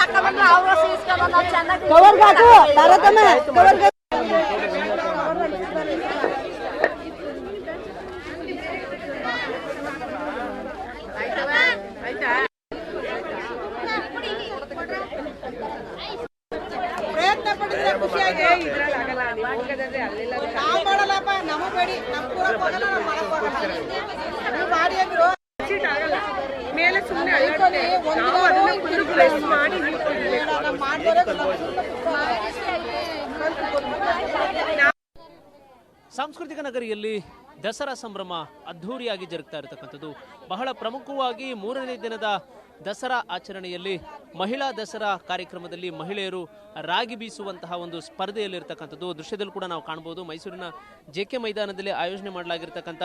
ತಕೊಂಡ್ರೆ ಅವ್ರು ಸೀಸ್ಕೊಂಡು ಕವರ್ ಪ್ರಯತ್ನ ಪಡಿದ್ರೆ ಖುಷಿಯಾಗಿ ಮಾಡಲ್ಲಪ್ಪ ನಮಗೆ ಬೇಡಿ ನಮ್ಮ ಕೂಡ ಮಾಡಿ ಅಂದ್ರು ಮೇಲೆ ಸುಮ್ಮನೆ ಇಟ್ಕೊಳ್ಳಿ, ಒಂದು ನಾವು ಅದನ್ನ ಫುಲ್ ಪ್ರೆಸ್ ಸಾಂಸ್ಕೃತಿಕ ನಗರಿಯಲ್ಲಿ ದಸರಾ ಸಂಭ್ರಮ ಅದ್ಧೂರಿಯಾಗಿ ಜರುಗ್ತಾ ಇರತಕ್ಕಂಥದ್ದು. ಬಹಳ ಪ್ರಮುಖವಾಗಿ ಮೂರನೇ ದಿನದ ದಸರಾ ಆಚರಣೆಯಲ್ಲಿ ಮಹಿಳಾ ದಸರಾ ಕಾರ್ಯಕ್ರಮದಲ್ಲಿ ಮಹಿಳೆಯರು ರಾಗಿ ಬೀಸುವಂತಹ ಒಂದು ಸ್ಪರ್ಧೆಯಲ್ಲಿರ್ತಕ್ಕಂಥದ್ದು. ದೃಶ್ಯದಲ್ಲಿ ಕೂಡ ನಾವು ಕಾಣ್ಬೋದು ಮೈಸೂರಿನ ಜೆ ಕೆ ಮೈದಾನದಲ್ಲಿ ಆಯೋಜನೆ ಮಾಡಲಾಗಿರ್ತಕ್ಕಂಥ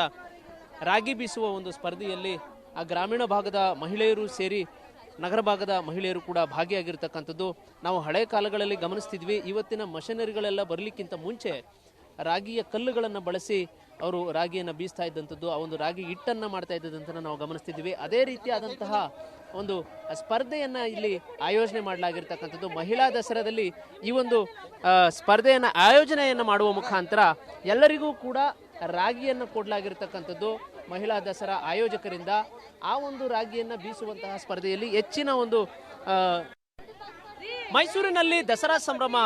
ರಾಗಿ ಬೀಸುವ ಒಂದು ಸ್ಪರ್ಧೆಯಲ್ಲಿ ಆ ಗ್ರಾಮೀಣ ಭಾಗದ ಮಹಿಳೆಯರು ಸೇರಿ ನಗರ ಭಾಗದ ಮಹಿಳೆಯರು ಕೂಡ ಭಾಗಿಯಾಗಿರ್ತಕ್ಕಂಥದ್ದು. ನಾವು ಹಳೆ ಕಾಲಗಳಲ್ಲಿ ಗಮನಿಸ್ತಿದ್ವಿ, ಇವತ್ತಿನ ಮಷನರಿಗಳೆಲ್ಲ ಬರಲಿಕ್ಕಿಂತ ಮುಂಚೆ ರಾಗಿಯ ಕಲ್ಲುಗಳನ್ನು ಬಳಸಿ ಅವರು ರಾಗಿಯನ್ನು ಬೀಸ್ತಾ ಇದ್ದಂಥದ್ದು, ಆ ಒಂದು ರಾಗಿ ಹಿಟ್ಟನ್ನು ಮಾಡ್ತಾ ಇದ್ದದಂತ ನಾವು ಗಮನಿಸ್ತಿದ್ವಿ. ಅದೇ ರೀತಿಯಾದಂತಹ ಒಂದು ಸ್ಪರ್ಧೆಯನ್ನು ಇಲ್ಲಿ ಆಯೋಜನೆ ಮಾಡಲಾಗಿರ್ತಕ್ಕಂಥದ್ದು. ಮಹಿಳಾ ದಸರಾದಲ್ಲಿ ಈ ಒಂದು ಸ್ಪರ್ಧೆಯನ್ನು ಸ್ಪರ್ಧೆಯನ್ನ ಆಯೋಜನೆಯನ್ನು ಮಾಡುವ ಮುಖಾಂತರ ಎಲ್ಲರಿಗೂ ಕೂಡ ರಾಗಿಯನ್ನು ಕೊಡಲಾಗಿರ್ತಕ್ಕಂಥದ್ದು. ಮಹಿಳಾ ದಸರಾ ಆಯೋಜಕರಿಂದ ಆ ಒಂದು ರಾಗಿಯನ್ನು ಬೀಸುವಂತಹ ಸ್ಪರ್ಧೆಯಲ್ಲಿ ಹೆಚ್ಚಿನ ಒಂದು ಮೈಸೂರಿನಲ್ಲಿ ದಸರಾ ಸಂಭ್ರಮ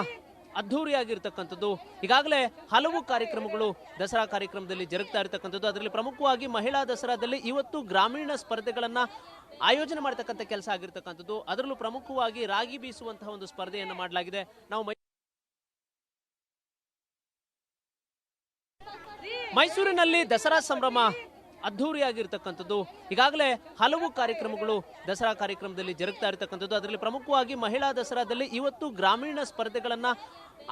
ಅದ್ಧೂರಿಯಾಗಿರ್ತಕ್ಕಂಥದ್ದು. ಈಗಾಗಲೇ ಹಲವು ಕಾರ್ಯಕ್ರಮಗಳು ದಸರಾ ಕಾರ್ಯಕ್ರಮದಲ್ಲಿ ಜರುಗ್ತಾ ಇರತಕ್ಕಂಥದ್ದು. ಅದರಲ್ಲಿ ಪ್ರಮುಖವಾಗಿ ಮಹಿಳಾ ದಸರಾದಲ್ಲಿ ಇವತ್ತು ಗ್ರಾಮೀಣ ಸ್ಪರ್ಧೆಗಳನ್ನು ಆಯೋಜನೆ ಮಾಡತಕ್ಕಂಥ ಕೆಲಸ ಆಗಿರ್ತಕ್ಕಂಥದ್ದು. ಅದರಲ್ಲೂ ಪ್ರಮುಖವಾಗಿ ರಾಗಿ ಬೀಸುವಂತಹ ಒಂದು ಸ್ಪರ್ಧೆಯನ್ನು ಮಾಡಲಾಗಿದೆ. ನಾವು ಮೈಸೂರಿನಲ್ಲಿ ದಸರಾ ಸಂಭ್ರಮ ಅದ್ಧೂರಿಯಾಗಿರ್ತಕ್ಕಂಥದ್ದು. ಈಗಾಗಲೇ ಹಲವು ಕಾರ್ಯಕ್ರಮಗಳು ದಸರಾ ಕಾರ್ಯಕ್ರಮದಲ್ಲಿ ಜರುಗ್ತಾ ಇರತಕ್ಕಂಥದ್ದು. ಅದರಲ್ಲಿ ಪ್ರಮುಖವಾಗಿ ಮಹಿಳಾ ದಸರಾದಲ್ಲಿ ಇವತ್ತು ಗ್ರಾಮೀಣ ಸ್ಪರ್ಧೆಗಳನ್ನು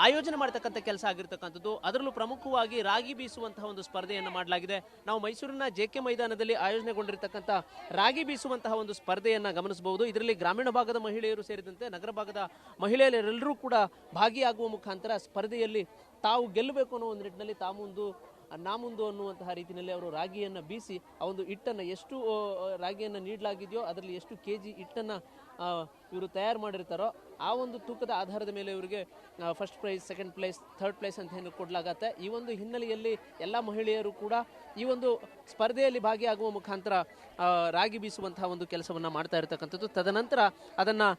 ಆಯೋಜನೆ ಮಾಡತಕ್ಕಂಥ ಕೆಲಸ ಆಗಿರ್ತಕ್ಕಂಥದ್ದು. ಅದರಲ್ಲೂ ಪ್ರಮುಖವಾಗಿ ರಾಗಿ ಬೀಸುವಂತಹ ಒಂದು ಸ್ಪರ್ಧೆಯನ್ನು ಮಾಡಲಾಗಿದೆ. ನಾವು ಮೈಸೂರಿನ ಜೆ ಕೆ ಮೈದಾನದಲ್ಲಿ ಆಯೋಜನೆಗೊಂಡಿರತಕ್ಕಂಥ ರಾಗಿ ಬೀಸುವಂತಹ ಒಂದು ಸ್ಪರ್ಧೆಯನ್ನು ಗಮನಿಸಬಹುದು. ಇದರಲ್ಲಿ ಗ್ರಾಮೀಣ ಭಾಗದ ಮಹಿಳೆಯರು ಸೇರಿದಂತೆ ನಗರ ಭಾಗದ ಮಹಿಳೆಯರೆಲ್ಲರೂ ಕೂಡ ಭಾಗಿಯಾಗುವ ಮುಖಾಂತರ ಸ್ಪರ್ಧೆಯಲ್ಲಿ ತಾವು ಗೆಲ್ಲಬೇಕು ಅನ್ನೋ ಒಂದು ನಿಟ್ಟಿನಲ್ಲಿ ತಾವು ನಾ ಮುಂದು ಅನ್ನುವಂತಹ ರೀತಿಯಲ್ಲಿ ಅವರು ರಾಗಿಯನ್ನು ಬೀಸಿ, ಆ ಒಂದು ಹಿಟ್ಟನ್ನು ಎಷ್ಟು ರಾಗಿಯನ್ನು ನೀಡಲಾಗಿದೆಯೋ ಅದರಲ್ಲಿ ಎಷ್ಟು ಕೆ ಜಿ ಹಿಟ್ಟನ್ನು ಇವರು ತಯಾರು ಮಾಡಿರ್ತಾರೋ ಆ ಒಂದು ತೂಕದ ಆಧಾರದ ಮೇಲೆ ಇವರಿಗೆ first prize second place third place ಅಂತ ಏನು ಕೊಡಲಾಗತ್ತೆ. ಈ ಒಂದು ಹಿನ್ನೆಲೆಯಲ್ಲಿ ಎಲ್ಲ ಮಹಿಳೆಯರು ಕೂಡ ಈ ಒಂದು ಸ್ಪರ್ಧೆಯಲ್ಲಿ ಭಾಗಿಯಾಗುವ ಮುಖಾಂತರ ರಾಗಿ ಬೀಸುವಂತಹ ಒಂದು ಕೆಲಸವನ್ನು ಮಾಡ್ತಾ ಇರತಕ್ಕಂಥದ್ದು. ತದನಂತರ ಅದನ್ನು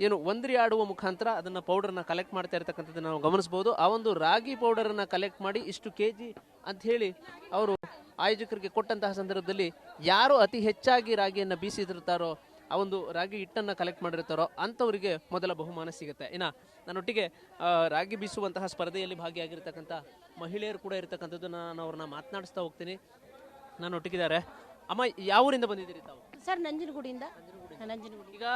ಏನು ಒಂದ್ರಿ ಆಡುವ ಮುಖಾಂತರ ಅದನ್ನ ಪೌಡರ್ನ ಕಲೆಕ್ಟ್ ಮಾಡ್ತಾ ಇರತಕ್ಕಂಥದ್ದು ನಾವು ಗಮನಿಸಬಹುದು ಆ ಒಂದು ರಾಗಿ ಪೌಡರನ್ನು ಕಲೆಕ್ಟ್ ಮಾಡಿ ಇಷ್ಟು ಕೆ ಜಿ ಅಂತ ಹೇಳಿ ಅವರು ಆಯೋಜಕರಿಗೆ ಕೊಟ್ಟಂತಹ ಸಂದರ್ಭದಲ್ಲಿ ಯಾರು ಅತಿ ಹೆಚ್ಚಾಗಿ ರಾಗಿಯನ್ನು ಬೀಸಿದಿರ್ತಾರೋ, ಆ ಒಂದು ರಾಗಿ ಹಿಟ್ಟನ್ನು ಕಲೆಕ್ಟ್ ಮಾಡಿರ್ತಾರೋ ಅಂಥವರಿಗೆ ಮೊದಲ ಬಹುಮಾನ ಸಿಗುತ್ತೆ. ಇನ್ನು ನನ್ನೊಟ್ಟಿಗೆ ರಾಗಿ ಬೀಸುವಂತಹ ಸ್ಪರ್ಧೆಯಲ್ಲಿ ಭಾಗಿಯಾಗಿರ್ತಕ್ಕಂಥ ಮಹಿಳೆಯರು ಕೂಡ ಇರತಕ್ಕಂಥದ್ದು ನಾನು ಅವ್ರನ್ನ ಮಾತನಾಡಿಸ್ತಾ ಹೋಗ್ತೀನಿ. ನಾನು ಒಟ್ಟಿಗಿದ್ದಾರೆ ಅಮ್ಮ ಯಾವ ಊರಿಂದ ಬಂದಿದ್ದೀರಿ ತಾವು? ಸರ್, ನಂಜನಗೂಡಿಂದ. ನಂಜನಗೂಡಿ ಈಗ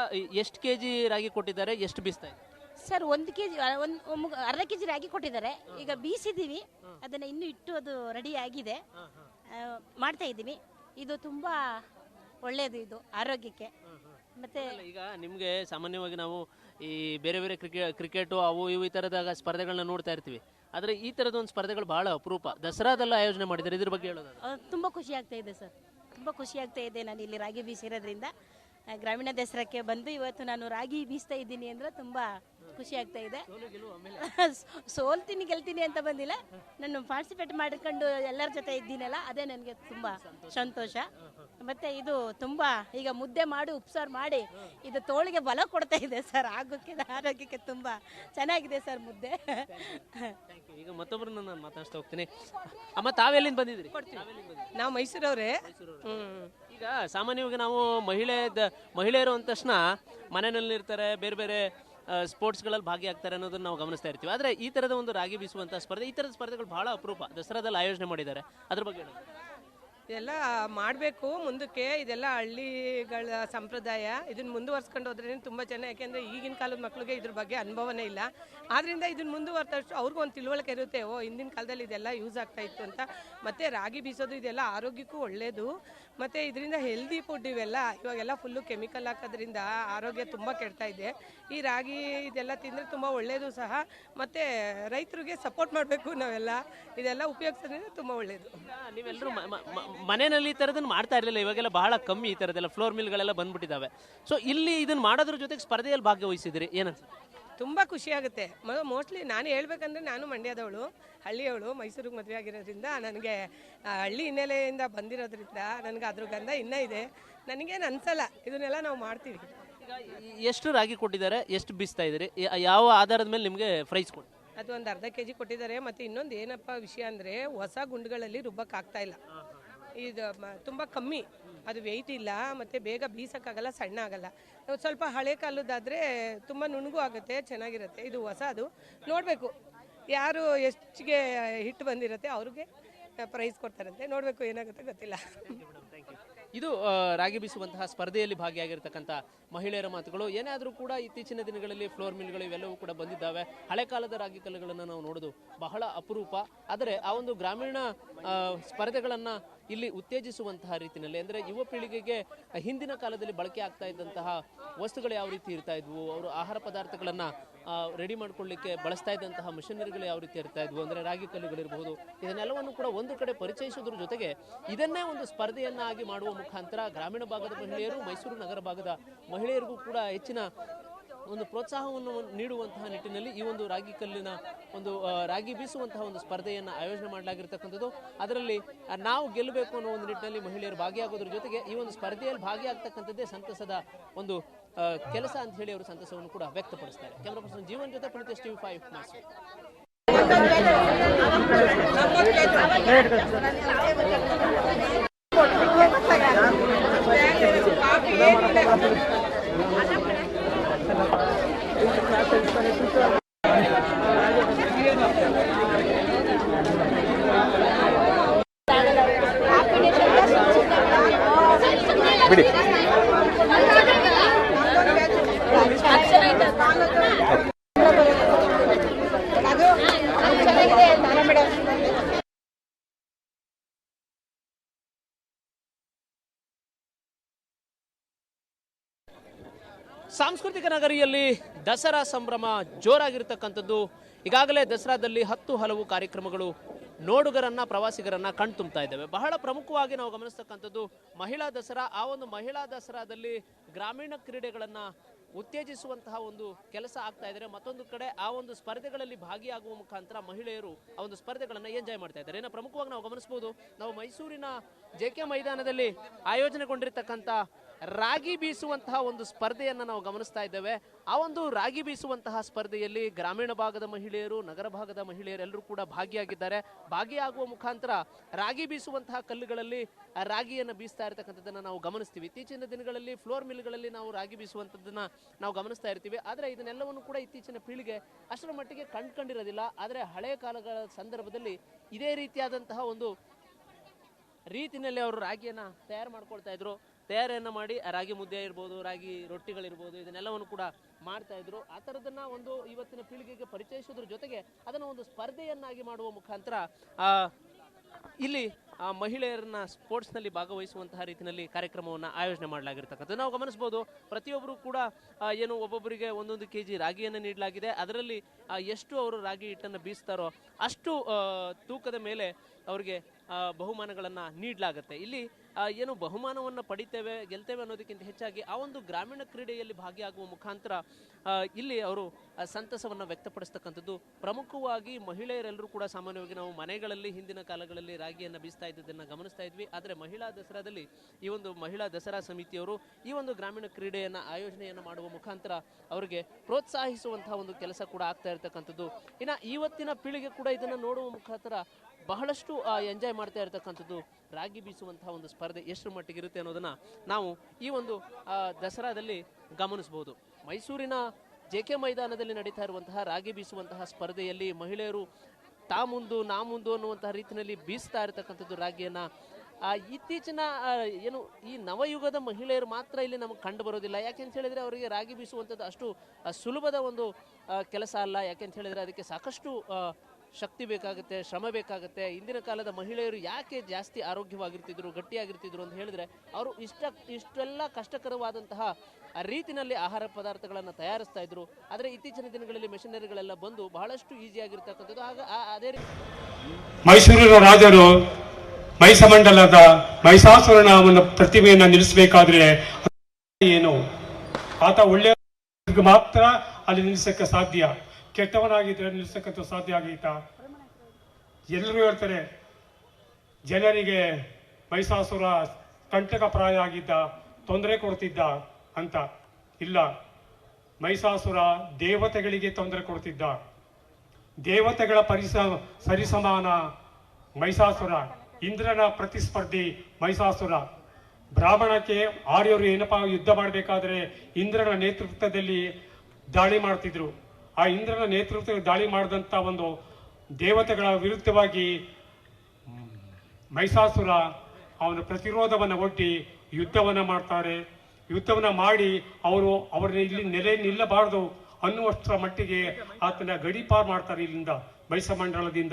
ಎಷ್ಟು ಕೆ ಜಿ ರಾಗಿ ಕೊಟ್ಟಿದ್ದಾರೆ ಎಷ್ಟು ಬೀಸ್ತಾ ಇದೆ? ಸರ್ ಒಂದು ಕೆ ಜಿ ಒಂದು ಅರ್ಧ ಕೆ ಜಿ ರಾಗಿ ಕೊಟ್ಟಿದ್ದಾರೆ. ಈಗ ಬೀಸಿದ್ದೀವಿ. ಅದನ್ನ ಇನ್ನೂ ಇಟ್ಟು ಅದು ರೆಡಿ ಆಗಿದೆ. ಆ, ಮಾಡ್ತಾ ಇದ್ದೀವಿ. ಇದು ತುಂಬಾ ಒಳ್ಳೆಯದು ಇದು ಆರೋಗ್ಯಕ್ಕೆ. ಮತ್ತೆ ಅಲ್ಲ, ಈಗ ನಿಮಗೆ ಸಾಮಾನ್ಯವಾಗಿ ನಾವು ಈ ಬೇರೆ ಬೇರೆ ಕ್ರಿಕೆಟ್ ಕ್ರಿಕೆಟು ಅವು ಇವು ಈ ಥರದ ಸ್ಪರ್ಧೆಗಳನ್ನ ನೋಡ್ತಾ ಇರ್ತೀವಿ. ಆದರೆ ಈ ಥರದ ಒಂದು ಸ್ಪರ್ಧೆಗಳು ಬಹಳ ಅಪರೂಪ. ದಸರಾದೆಲ್ಲ ಆಯೋಜನೆ ಮಾಡಿದ್ದಾರೆ? ಇದ್ರ ಬಗ್ಗೆ ಹೇಳೋದು ತುಂಬ ಖುಷಿ ಆಗ್ತಾ ಇದೆ ಸರ್. ತುಂಬಾ ಖುಷಿ ಆಗ್ತಾ ಇದೆ ನಾನು ಇಲ್ಲಿ ರಾಗಿ ಬೀಸಿರೋದ್ರಿಂದ. ಗ್ರಾಮೀಣ ದಸರಾಕ್ಕೆ ಬಂದು ಇವತ್ತು ನಾನು ರಾಗಿ ಬೀಸ್ತಾ ಇದ್ದೀನಿ ಅಂದ್ರೆ ತುಂಬಾ ಖುಷಿ ಆಗ್ತಾ ಇದೆ. ಸೋಲ್ತೀನಿ ಗೆಲ್ತೀನಿ ಅಂತ ಬಂದಿಲ್ಲ. ನಾನು ಪಾರ್ಟಿಸಿಪೇಟ್ ಮಾಡ್ಕೊಂಡು ಎಲ್ಲರ ಜೊತೆ ಇದ್ದೀನಲ್ಲ ಅದೇ ನನಗೆ ತುಂಬಾ ಸಂತೋಷ. ಮತ್ತೆ ಇದು ತುಂಬಾ ಈಗ ಮುದ್ದೆ ಮಾಡಿ ಉಪ್ಸಾರು ಮಾಡಿ ಇದು ತೋಳಿಗೆ ಬಲ ಕೊಡ್ತಾ ಇದೆ ಸರ್. ಆಗೋಕ್ಕೆ ಆರೋಗ್ಯಕ್ಕೆ ತುಂಬಾ ಚೆನ್ನಾಗಿದೆ ಸರ್ ಮುದ್ದೆ. ಈಗ ಮತ್ತೊಬ್ಬರು ನಾನು ಮಾತಾಡ್ತಾ ಹೋಗ್ತೀನಿ. ಅಮ್ಮ ತಾವೆಲ್ಲಿಂದ ಬಂದಿದ್ರಿ? ನಾವು ಮೈಸೂರವ್ರೆ. ಈಗ ಸಾಮಾನ್ಯವಾಗಿ ನಾವು ಮಹಿಳೆ ಮಹಿಳೆಯರು ಅಂದ ತಕ್ಷಣ ಮನೆಯಲ್ಲಿರ್ತಾರೆ ಬೇರೆ ಬೇರೆ ಸ್ಪೋರ್ಟ್ಸ್ಗಳಲ್ಲಿ ಭಾಗಿಯಾಗ್ತಾರೆ ಅನ್ನೋದನ್ನ ನಾವು ಗಮನಿಸ್ತಾ ಇರ್ತೀವಿ. ಆದರೆ ಈ ಥರದ ಒಂದು ರಾಗಿ ಬೀಸುವಂಥ ಸ್ಪರ್ಧೆ, ಈ ಥರದ ಸ್ಪರ್ಧೆಗಳು ಬಹಳ ಅಪರೂಪ ದಸರಾದಲ್ಲಿ ಆಯೋಜನೆ ಮಾಡಿದ್ದಾರೆ. ಅದ್ರ ಬಗ್ಗೆ ಇದೆಲ್ಲ ಮಾಡಬೇಕು ಮುಂದಕ್ಕೆ, ಇದೆಲ್ಲ ಹಳ್ಳಿಗಳ ಸಂಪ್ರದಾಯ. ಇದನ್ನು ಮುಂದುವರ್ಸ್ಕೊಂಡು ಹೋದ್ರೇ ತುಂಬ ಚೆನ್ನಾಗಿ ಯಾಕೆಂದರೆ ಈಗಿನ ಕಾಲದ ಮಕ್ಕಳಿಗೆ ಇದ್ರ ಬಗ್ಗೆ ಅನುಭವನೇ ಇಲ್ಲ. ಆದ್ರಿಂದ ಇದನ್ನು ಮುಂದುವರ್ತಷ್ಟು ಅವ್ರಿಗೂ ಒಂದು ತಿಳುವಳಿಕೆ ಇರುತ್ತೆ, ಓ, ಹಿಂದಿನ ಕಾಲದಲ್ಲಿ ಇದೆಲ್ಲ ಯೂಸ್ ಆಗ್ತಾ ಇತ್ತು ಅಂತ. ಮತ್ತು ರಾಗಿ ಬೀಸೋದು ಇದೆಲ್ಲ ಆರೋಗ್ಯಕ್ಕೂ ಒಳ್ಳೆಯದು ಮತ್ತು ಇದರಿಂದ ಹೆಲ್ದಿ ಫುಡ್ ಇವೆಲ್ಲ, ಇವಾಗೆಲ್ಲ ಫುಲ್ಲು ಕೆಮಿಕಲ್ ಹಾಕೋದ್ರಿಂದ ಆರೋಗ್ಯ ತುಂಬ ಕೆಡ್ತಾ ಇದೆ. ಈ ರಾಗಿ ಇದೆಲ್ಲ ತಿಂದರೆ ತುಂಬ ಒಳ್ಳೆಯದು ಸಹ. ಮತ್ತು ರೈತರಿಗೆ ಸಪೋರ್ಟ್ ಮಾಡಬೇಕು ನಾವೆಲ್ಲ. ಇದೆಲ್ಲ ಉಪಯೋಗಿಸೋದ್ರಿಂದ ತುಂಬ ಒಳ್ಳೆಯದು ನೀವೆಲ್ಲರೂ ಮನೆಯಲ್ಲಿ ಈ ಥರದನ್ನು ಮಾಡ್ತಾ ಇರಲಿಲ್ಲ. ಇವಾಗೆಲ್ಲ ಬಹಳ ಕಮ್ಮಿ ಈ ಥರದ್ದೆಲ್ಲ ಫ್ಲೋರ್ ಮಿಲ್ಗಳೆಲ್ಲ ಬಂದ್ಬಿಟ್ಟಿದ್ದಾವೆ ಸೊ ಇಲ್ಲಿ ಇದನ್ನ ಮಾಡೋದ್ರ ಜೊತೆಗೆ ಸ್ಪರ್ಧೆಯಲ್ಲಿ ಭಾಗವಹಿಸಿದ್ರಿ ಏನಂತ? ತುಂಬ ಖುಷಿ ಆಗುತ್ತೆ. ಮೋಸ್ಟ್ಲಿ ನಾನು ಹೇಳ್ಬೇಕಂದ್ರೆ ನಾನು ಮಂಡ್ಯದವಳು ಹಳ್ಳಿಯವಳು ಮೈಸೂರಿಗೆ ಮದುವೆ ಆಗಿರೋದ್ರಿಂದ ನನಗೆ ಹಳ್ಳಿ ಹಿನ್ನೆಲೆಯಿಂದ ಬಂದಿರೋದ್ರಿಂದ ನನಗೆ ಅದ್ರ ಗಂಧ ಇನ್ನೂ ಇದೆ. ನನಗೇನು ಅನ್ಸಲ್ಲ. ಇದನ್ನೆಲ್ಲ ನಾವು ಮಾಡ್ತೀವಿ. ಎಷ್ಟು ರಾಗಿ ಕೊಟ್ಟಿದ್ದಾರೆ? ಎಷ್ಟು ಬೀಸ್ತಾ ಇದ್ದೀರಿ? ಯಾವ ಆಧಾರದ ಮೇಲೆ ನಿಮಗೆ ಪ್ರೈಸ್ ಕೊಡಿ ಅದು ಒಂದು ಅರ್ಧ ಕೆ ಜಿ ಕೊಟ್ಟಿದ್ದಾರೆ. ಮತ್ತು ಇನ್ನೊಂದು ಏನಪ್ಪ ವಿಷಯ ಅಂದರೆ ಹೊಸ ಗುಂಡುಗಳಲ್ಲಿ ರುಬ್ಬಕ್ಕೆ ಆಗ್ತಾ ಇಲ್ಲ ಇದು ತುಂಬ ಕಮ್ಮಿ. ಅದು ವೆಯ್ಟ್ ಇಲ್ಲ, ಮತ್ತು ಬೇಗ ಬೀಸೋಕ್ಕಾಗಲ್ಲ ಸಣ್ಣ ಆಗಲ್ಲ ಸ್ವಲ್ಪ ಹಳೆ ಕಾಲದಾದರೆ ತುಂಬ ನುಣುಗು ಆಗುತ್ತೆ, ಚೆನ್ನಾಗಿರುತ್ತೆ. ಇದು ಹೊಸ ಅದು ನೋಡಬೇಕು, ಯಾರು ಹೆಚ್ಚಿಗೆ ಹಿಟ್ಟು ಬಂದಿರುತ್ತೆ, ಅವ್ರಿಗೆ ಪ್ರೈಸ್ ಕೊಡ್ತಾರಂತೆ. ನೋಡಬೇಕು ಏನಾಗುತ್ತೆ, ಗೊತ್ತಿಲ್ಲ. ಇದು ರಾಗಿ ಬೀಸುವಂತಹ ಸ್ಪರ್ಧೆಯಲ್ಲಿ ಭಾಗಿಯಾಗಿರ್ತಕ್ಕಂಥ ಮಹಿಳೆಯರ ಮಾತುಗಳು. ಏನಾದರೂ ಕೂಡ ಇತ್ತೀಚಿನ ದಿನಗಳಲ್ಲಿ ಫ್ಲೋರ್ ಮಿಲ್ಗಳು ಇವೆಲ್ಲವೂ ಕೂಡ ಬಂದಿದ್ದಾವೆ. ಹಳೆ ಕಾಲದ ರಾಗಿ ಕಲ್ಲುಗಳನ್ನು ನಾವು ನೋಡೋದು ಬಹಳ ಅಪರೂಪ. ಆದರೆ, ಆ ಒಂದು ಗ್ರಾಮೀಣ ಸ್ಪರ್ಧೆಗಳನ್ನು ಇಲ್ಲಿ ಉತ್ತೇಜಿಸುವಂತಹ ರೀತಿಯಲ್ಲಿ. ಅಂದರೆ ಯುವ ಪೀಳಿಗೆಗೆ ಹಿಂದಿನ ಕಾಲದಲ್ಲಿ ಬಳಕೆ ಆಗ್ತಾ ಇದ್ದಂತಹ ವಸ್ತುಗಳು ಯಾವ ರೀತಿ ಇರ್ತಾ ಇದ್ವು? ಅವರು ಆಹಾರ ಪದಾರ್ಥಗಳನ್ನು ರೆಡಿ ಮಾಡ್ಕೊಳ್ಳಿಕ್ಕೆ ಬಳಸ್ತಾ ಇದ್ದಂತಹ ಮಿಷನರಿಗಳು ಯಾವ ರೀತಿ ಇರ್ತಾ ಇದ್ವು? ಅಂದರೆ ರಾಗಿ ಕಲ್ಲುಗಳಿರ್ಬೋದು ಇದನ್ನೆಲ್ಲವನ್ನು ಕೂಡ ಒಂದು ಕಡೆ ಪರಿಚಯಿಸೋದ್ರ ಜೊತೆಗೆ ಇದನ್ನೇ ಒಂದು ಸ್ಪರ್ಧೆಯನ್ನಾಗಿ ಮಾಡುವ ಮುಖಾಂತರ ಗ್ರಾಮೀಣ ಭಾಗದ ಮಹಿಳೆಯರು ಮೈಸೂರು ನಗರ ಭಾಗದ ಮಹಿಳೆಯರಿಗೂ ಕೂಡ ಹೆಚ್ಚಿನ ಒಂದು ಪ್ರೋತ್ಸಾಹವನ್ನು ನೀಡುವಂತಹ ನಿಟ್ಟಿನಲ್ಲಿ ಈ ಒಂದು ರಾಗಿ ಕಲ್ಲಿನ ಒಂದು ರಾಗಿ ಬೀಸುವಂತಹ ಒಂದು ಸ್ಪರ್ಧೆಯನ್ನು ಆಯೋಜನೆ ಮಾಡಲಾಗಿರ್ತಕ್ಕಂಥದ್ದು. ಅದರಲ್ಲಿ ನಾವು ಗೆಲ್ಲಬೇಕು ಅನ್ನೋ ಒಂದು ನಿಟ್ಟಿನಲ್ಲಿ ಮಹಿಳೆಯರು ಭಾಗಿಯಾಗೋದ್ರ ಜೊತೆಗೆ ಈ ಒಂದು ಸ್ಪರ್ಧೆಯಲ್ಲಿ ಭಾಗಿಯಾಗ್ತಕ್ಕಂಥದ್ದೇ ಸಂತಸದ ಒಂದು ಕೆಲಸ ಅಂತ ಹೇಳಿ ಅವರು ಸಂತಸವನ್ನು ಕೂಡ ವ್ಯಕ್ತಪಡಿಸ್ತಾರೆ. ಕ್ಯಾಮ್ರಾ ಪರ್ಸನ್ ಜೀವನ್ ಜೊತೆ ಪುನೀತ್ ಟಿವಿ ಫೈವ್ ಸಾಂಸ್ಕೃತಿಕ ನಗರಿಯಲ್ಲಿ ದಸರಾ ಸಂಭ್ರಮ ಜೋರಾಗಿರ್ತಕ್ಕಂಥದ್ದು. ಈಗಾಗಲೇ ದಸರಾದಲ್ಲಿ ಹತ್ತು ಹಲವು ಕಾರ್ಯಕ್ರಮಗಳು ನೋಡುಗರನ್ನ, ಪ್ರವಾಸಿಗರನ್ನ ಕಣ್ತುಂಬ್ತಾ ಇದ್ದೇವೆ. ಬಹಳ ಪ್ರಮುಖವಾಗಿ ನಾವು ಗಮನಿಸ್ತಕ್ಕಂಥದ್ದು ಮಹಿಳಾ ದಸರಾ. ಆ ಒಂದು ಮಹಿಳಾ ದಸರಾದಲ್ಲಿ ಗ್ರಾಮೀಣ ಕ್ರೀಡೆಗಳನ್ನ ಉತ್ತೇಜಿಸುವಂತಹ ಒಂದು ಕೆಲಸ ಆಗ್ತಾ ಇದ್ದಾರೆ ಮತ್ತೊಂದು ಕಡೆ ಆ ಒಂದು ಸ್ಪರ್ಧೆಗಳಲ್ಲಿ ಭಾಗಿಯಾಗುವ ಮುಖಾಂತರ ಮಹಿಳೆಯರು ಆ ಒಂದು ಸ್ಪರ್ಧೆಗಳನ್ನ ಎಂಜಾಯ್ ಮಾಡ್ತಾ ಇದ್ದಾರೆ. ಏನೋ ಪ್ರಮುಖವಾಗಿ ನಾವು ಗಮನಿಸಬಹುದು, ನಾವು ಮೈಸೂರಿನ ಜೆ ಕೆ ಮೈದಾನದಲ್ಲಿ ಆಯೋಜನೆಗೊಂಡಿರ್ತಕ್ಕಂಥ ರಾಗಿ ಬೀಸುವಂತಹ ಒಂದು ಸ್ಪರ್ಧೆಯನ್ನು ನಾವು ಗಮನಿಸ್ತಾ ಇದ್ದೇವೆ. ಆ ಒಂದು ರಾಗಿ ಬೀಸುವಂತಹ ಸ್ಪರ್ಧೆಯಲ್ಲಿ ಗ್ರಾಮೀಣ ಭಾಗದ ಮಹಿಳೆಯರು, ನಗರ ಭಾಗದ ಮಹಿಳೆಯರೆಲ್ಲರೂ ಕೂಡ ಭಾಗಿಯಾಗಿದ್ದಾರೆ. ಭಾಗಿಯಾಗುವ ಮುಖಾಂತರ ರಾಗಿ ಬೀಸುವಂತಹ ಕಲ್ಲುಗಳಲ್ಲಿ ರಾಗಿಯನ್ನು ಬೀಸ್ತಾ ಇರತಕ್ಕಂಥದ್ದನ್ನು ನಾವು ಗಮನಿಸ್ತೀವಿ. ಇತ್ತೀಚಿನ ದಿನಗಳಲ್ಲಿ ಫ್ಲೋರ್ ಮಿಲ್ಗಳಲ್ಲಿ ನಾವು ರಾಗಿ ಬೀಸುವಂಥದ್ದನ್ನು ನಾವು ಗಮನಿಸ್ತಾ ಇರ್ತೀವಿ. ಆದರೆ ಇದನ್ನೆಲ್ಲವನ್ನು ಕೂಡ ಇತ್ತೀಚಿನ ಪೀಳಿಗೆ ಅಷ್ಟರ ಮಟ್ಟಿಗೆ ಕಂಡುಕೊಂಡಿರೋದಿಲ್ಲ ಆದರೆ ಹಳೆಯ ಕಾಲಗಳ ಸಂದರ್ಭದಲ್ಲಿ ಇದೇ ರೀತಿಯಾದಂತಹ ಒಂದು ರೀತಿನಲ್ಲಿ ಅವರು ರಾಗಿಯನ್ನ ತಯಾರು ಮಾಡ್ಕೊಳ್ತಾ ಇದ್ರು. ತಯಾರಿಯನ್ನ ಮಾಡಿ, ರಾಗಿ ಮುದ್ದೆ ಇರ್ಬೋದು, ರಾಗಿ ರೊಟ್ಟಿಗಳಿರ್ಬೋದು, ಇದನ್ನೆಲ್ಲವನ್ನು ಕೂಡ ಮಾಡ್ತಾ ಇದ್ರು. ಆ ಥರದನ್ನ ಒಂದು ಇವತ್ತಿನ ಪೀಳಿಗೆಗೆ ಪರಿಚಯಿಸೋದ್ರ ಜೊತೆಗೆ ಅದನ್ನು ಒಂದು ಸ್ಪರ್ಧೆಯನ್ನಾಗಿ ಮಾಡುವ ಮುಖಾಂತರ ಇಲ್ಲಿ ಆ ಮಹಿಳೆಯರನ್ನ ಸ್ಪೋರ್ಟ್ಸ್ನಲ್ಲಿ ಭಾಗವಹಿಸುವಂತಹ ರೀತಿಯಲ್ಲಿ ಕಾರ್ಯಕ್ರಮವನ್ನು ಆಯೋಜನೆ ಮಾಡಲಾಗಿರ್ತಕ್ಕಂಥ ನಾವು ಗಮನಿಸಬಹುದು ಪ್ರತಿಯೊಬ್ಬರು ಕೂಡ ಏನು ಒಬ್ಬೊಬ್ಬರಿಗೆ ಒಂದೊಂದು ಕೆ ಜಿ ರಾಗಿಯನ್ನು ನೀಡಲಾಗಿದೆ. ಅದರಲ್ಲಿ ಎಷ್ಟು ಅವರು ರಾಗಿ ಹಿಟ್ಟನ್ನು ಬೀಸ್ತಾರೋ ಅಷ್ಟು ತೂಕದ ಮೇಲೆ ಅವರಿಗೆ ಬಹುಮಾನಗಳನ್ನು ನೀಡಲಾಗುತ್ತೆ. ಇಲ್ಲಿ ಏನು ಬಹುಮಾನವನ್ನು ಪಡಿತೇವೆ ಗೆಲ್ತೇವೆ ಅನ್ನೋದಕ್ಕಿಂತ ಹೆಚ್ಚಾಗಿ ಆ ಒಂದು ಗ್ರಾಮೀಣ ಕ್ರೀಡೆಯಲ್ಲಿ ಭಾಗಿಯಾಗುವ ಮುಖಾಂತರ ಇಲ್ಲಿ ಅವರು ಸಂತಸವನ್ನು ವ್ಯಕ್ತಪಡಿಸ್ತಕ್ಕಂಥದ್ದು. ಪ್ರಮುಖವಾಗಿ ಮಹಿಳೆಯರೆಲ್ಲರೂ ಕೂಡ ಸಾಮಾನ್ಯವಾಗಿ ನಾವು ಮನೆಗಳಲ್ಲಿ ಹಿಂದಿನ ಕಾಲಗಳಲ್ಲಿ ರಾಗಿಯನ್ನು ಬೀಸ್ತಾ ಇದ್ದದನ್ನು ಗಮನಿಸ್ತಾ ಇದ್ವಿ. ಆದರೆ ಮಹಿಳಾ ದಸರಾದಲ್ಲಿ ಈ ಒಂದು ಮಹಿಳಾ ದಸರಾ ಸಮಿತಿಯವರು ಈ ಒಂದು ಗ್ರಾಮೀಣ ಕ್ರೀಡೆಯನ್ನು ಆಯೋಜನೆಯನ್ನು ಮಾಡುವ ಮುಖಾಂತರ ಅವರಿಗೆ ಪ್ರೋತ್ಸಾಹಿಸುವಂತಹ ಒಂದು ಕೆಲಸ ಕೂಡ ಆಗ್ತಾ ಇರತಕ್ಕಂಥದ್ದು. ಇನ್ನು ಇವತ್ತಿನ ಪೀಳಿಗೆ ಕೂಡ ಇದನ್ನು ನೋಡುವ ಮುಖಾಂತರ ಬಹಳಷ್ಟು ಎಂಜಾಯ್ ಮಾಡ್ತಾ ಇರತಕ್ಕಂಥದ್ದು. ರಾಗಿ ಬೀಸುವಂತಹ ಒಂದು ಸ್ಪರ್ಧೆ ಎಷ್ಟು ಮಟ್ಟಿಗೆ ಇರುತ್ತೆ ಅನ್ನೋದನ್ನ ನಾವು ಈ ಒಂದು ದಸರಾದಲ್ಲಿ ಗಮನಿಸ್ಬೋದು. ಮೈಸೂರಿನ ಜೆ ಕೆ ಮೈದಾನದಲ್ಲಿ ನಡೀತಾ ಇರುವಂತಹ ರಾಗಿ ಬೀಸುವಂತಹ ಸ್ಪರ್ಧೆಯಲ್ಲಿ ಮಹಿಳೆಯರು ತಾ ಮುಂದು, ನಾ ಮುಂದು ಅನ್ನುವಂತಹ ರೀತಿಯಲ್ಲಿ ಬೀಸ್ತಾ ಇರತಕ್ಕಂಥದ್ದು ರಾಗಿಯನ್ನ. ಇತ್ತೀಚಿನ ಏನು, ಈ ನವಯುಗದ ಮಹಿಳೆಯರು ಮಾತ್ರ ಇಲ್ಲಿ ನಮಗೆ ಕಂಡು ಬರೋದಿಲ್ಲ. ಯಾಕೆಂತ ಹೇಳಿದರೆ ಅವರಿಗೆ ರಾಗಿ ಬೀಸುವಂಥದ್ದು ಅಷ್ಟು ಸುಲಭದ ಒಂದು ಕೆಲಸ ಅಲ್ಲ. ಯಾಕೆಂತ ಹೇಳಿದ್ರೆ ಅದಕ್ಕೆ ಸಾಕಷ್ಟು ಶಕ್ತಿ ಬೇಕಾಗುತ್ತೆ, ಶ್ರಮ ಬೇಕಾಗುತ್ತೆ. ಇಂದಿನ ಕಾಲದ ಮಹಿಳೆಯರು ಯಾಕೆ ಜಾಸ್ತಿ ಆರೋಗ್ಯವಾಗಿರ್ತಿದ್ರು, ಗಟ್ಟಿಯಾಗಿರ್ತಿದ್ರು ಅಂತ ಹೇಳಿದ್ರೆ ಅವರು ಇಷ್ಟ, ಇಷ್ಟೆಲ್ಲ ಕಷ್ಟಕರವಾದಂತಹ ರೀತಿನಲ್ಲಿ ಆಹಾರ ಪದಾರ್ಥಗಳನ್ನು ತಯಾರಿಸ್ತಾ ಇದ್ರು. ಆದರೆ ಇತ್ತೀಚಿನ ದಿನಗಳಲ್ಲಿ ಮೆಷಿನರಿಗಳೆಲ್ಲ ಬಂದು ಬಹಳಷ್ಟು ಈಸಿಯಾಗಿರ್ತಕ್ಕಂಥದ್ದು ಆಗ ಅದೇ ರೀತಿ ಮೈಸೂರಿನ ರಾಜರು ಮೈಸಮಂಡಲದ ಒಂದು ಪ್ರತಿಮೆಯನ್ನ ನಿಲ್ಲಿಸಬೇಕಾದ್ರೆ ಏನು? ಆತ ಒಳ್ಳೆಯ ಮಾತ್ರ ಅಲ್ಲಿ ನಿಲ್ಲಿಸಕ್ಕೆ ಸಾಧ್ಯ. ಕೆಟ್ಟವನಾಗಿದ್ರೆ ನಿಲ್ಲಿಸಕ್ಕಂಥ ಸಾಧ್ಯ ಆಗೀತಾ? ಎಲ್ಲರೂ ಹೇಳ್ತಾರೆ, ಜನರಿಗೆ ಮೈಸಾಸುರ ಕಂಟಕ ಪ್ರಾಯ ಆಗಿದ್ದ, ತೊಂದರೆ ಕೊಡ್ತಿದ್ದ ಅಂತ. ಇಲ್ಲ, ಮೈಸಾಸುರ ದೇವತೆಗಳಿಗೆ ತೊಂದರೆ ಕೊಡ್ತಿದ್ದ. ದೇವತೆಗಳ ಪರಿಸ, ಸರಿಸಮಾನ ಮೈಸಾಸುರ, ಇಂದ್ರನ ಪ್ರತಿಸ್ಪರ್ಧಿ ಮೈಸಾಸುರ. ಬ್ರಾಹ್ಮಣಕ್ಕೆ ಆರ್ಯರು ಏನಪ್ಪ ಯುದ್ಧ ಮಾಡಬೇಕಾದ್ರೆ ಇಂದ್ರನ ನೇತೃತ್ವದಲ್ಲಿ ದಾಳಿ ಮಾಡ್ತಿದ್ರು. ಆ ಇಂದ್ರನ ನೇತೃತ್ವದಲ್ಲಿ ದಾಳಿ ಮಾಡಿದಂಥ ಒಂದು ದೇವತೆಗಳ ವಿರುದ್ಧವಾಗಿ ಮೈಸಾಸುರ ಅವನ ಪ್ರತಿರೋಧವನ್ನು ಒಡ್ಡಿ ಯುದ್ಧವನ್ನು ಮಾಡ್ತಾರೆ. ಯುದ್ಧವನ್ನು ಮಾಡಿ ಅವರು ಅವರ ಇಲ್ಲಿ ನೆಲೆ ನಿಲ್ಲಬಾರದು ಅನ್ನುವಷ್ಟರ ಮಟ್ಟಿಗೆ ಆತನ ಗಡೀಪಾರು ಮಾಡ್ತಾರೆ ಇಲ್ಲಿಂದ ಮೈಸಮಂಡಲದಿಂದ